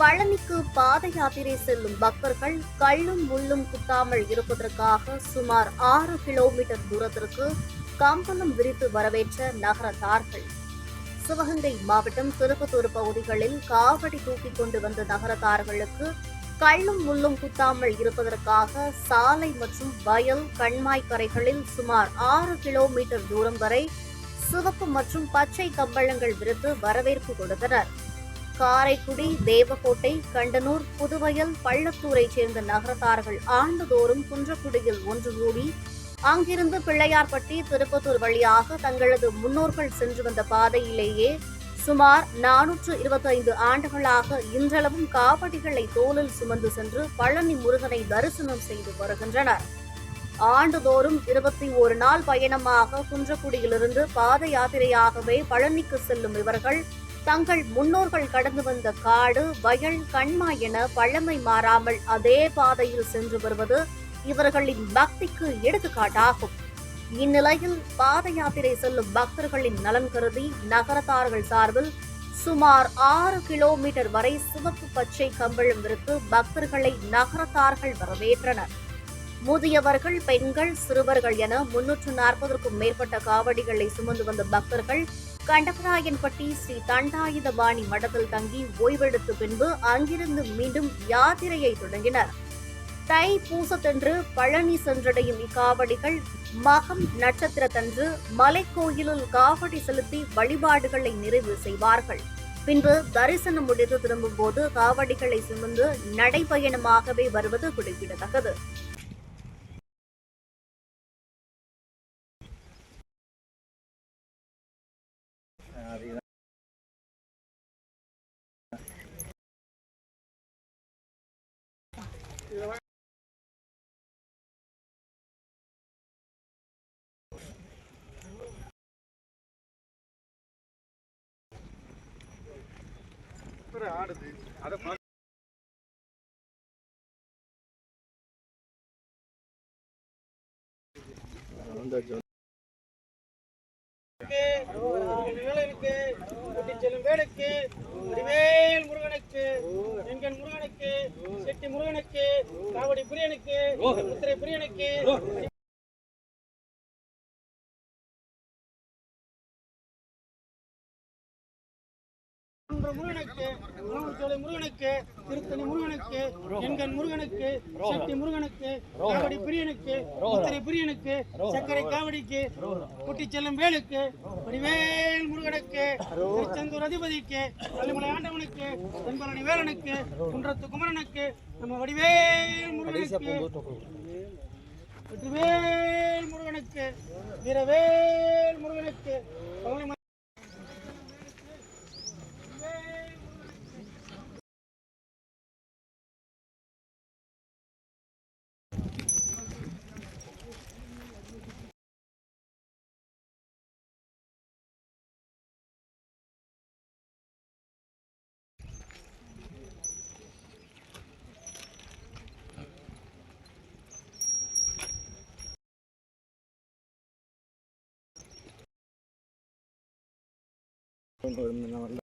பழனிக்கு பாத யாத்திரை செல்லும் பக்தர்கள் கள்ளும் முள்ளும் குத்தாமல் இருப்பதற்காக சுமார் ஆறு கிலோமீட்டர் தூரத்திற்கு கம்பளம் விரித்து வரவேற்ற நகரத்தார்கள். சிவகங்கை மாவட்டம் திருப்பத்தூர் பகுதிகளில் காவடி தூக்கி கொண்டு வந்த நகரத்தார்களுக்கு கள்ளும் முள்ளும் குத்தாமல் இருப்பதற்காக சாலை மற்றும் வயல் கண்மாய் கரைகளில் சுமார் ஆறு கிலோமீட்டர் தூரம் வரை சிவப்பு மற்றும் பச்சை கம்பளங்கள் விரித்து வரவேற்பு கொடுத்தனர். காரைக்குடி தேவக்கோட்டை கண்டனூர் புதுவயல் பள்ளத்தூரைச் சேர்ந்த நகரத்தார்கள் ஆண்டுதோறும் குன்றக்குடியில் ஒன்று கூடி அங்கிருந்து பிள்ளையார்பட்டி திருப்பத்தூர் வழியாக தங்களது முன்னோர்கள் சென்று வந்த பாதையிலேயே சுமார் நானூற்று இருபத்தைந்து ஆண்டுகளாக இன்றளவும் காவடிகளை தோளில் சுமந்து சென்று பழனி முருகனை தரிசனம் செய்து வருகின்றனர். ஆண்டுதோறும் இருபத்தி ஒரு நாள் பயணமாக குன்றக்குடியிலிருந்து பாத யாத்திரையாகவே பழனிக்கு செல்லும் இவர்கள் தங்கள் முன்னோர்கள் கடந்து வந்த காடு வயல் கண்மா என பழமை மாறாமல் அதே பாதையில் சென்று வருவது இவர்களின் பக்திக்கு எடுத்துக்காட்டாகும். இந்நிலையில் பாத யாத்திரை செல்லும் பக்தர்களின் நலன் கருதி நகரத்தார்கள் சார்பில் சுமார் ஆறு கிலோமீட்டர் வரை சிவப்பு பச்சை கம்பளம் விருத்து பக்தர்களை நகரத்தார்கள் வரவேற்றனர். முதியவர்கள் பெண்கள் சிறுவர்கள் என முன்னூற்று நாற்பதற்கும் மேற்பட்ட காவடிகளை சுமந்து வந்த பக்தர்கள் கண்டபராயன்பட்டி ஸ்ரீ தண்டாயுதபாணி மடத்தில் தங்கி ஓய்வெடுத்த பின்பு அங்கிருந்து மீண்டும் யாத்திரையை தொடங்கினர். தை பூசத்தன்று பழனி சென்றடையும் இக்காவடிகள் மகம் நட்சத்திரத்தன்று மலைக்கோயிலில் காவடி செலுத்தி வழிபாடுகளை நிறைவு செய்வார்கள். பின்பு தரிசனம் முடித்து திரும்பும் போது காவடிகளை சுமந்து நடைபயணமாகவே வருவது குறிப்பிடத்தக்கது. ஆடுது. அதை செல்லும் வேலுக்கு. வடிவேல் முருகனுக்கு. எங்கன் முருகனுக்கு. செட்டி முருகனுக்கு. காவடி பிரியனுக்கு. முத்திரை பிரியனுக்கு. முருகனுக்கு உணவுச்சோலை முருகனுக்கு திருத்தணி முருகனுக்கு எண்கண் முருகனுக்கு சக்தி முருகனுக்கு காவடி பிரியனுக்கு முத்திரை பிரியனுக்கு சர்க்கரை காவடிக்கு குட்டி செல்லும் வேலுக்கு வடிவேல் முருகனுக்கு திருச்செந்தூர் அதிபதிக்கு பள்ளிமலை ஆண்டவனுக்கு தென்பழனி வேலனுக்கு குன்றத்து குமரனுக்கு நம்ம வடிவேல் முருகனுக்கு வெற்றிவேல் முருகனுக்கு வீரவேல் முருகனுக்கு കൊണ്ടുവരുന്ന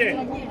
Bitti.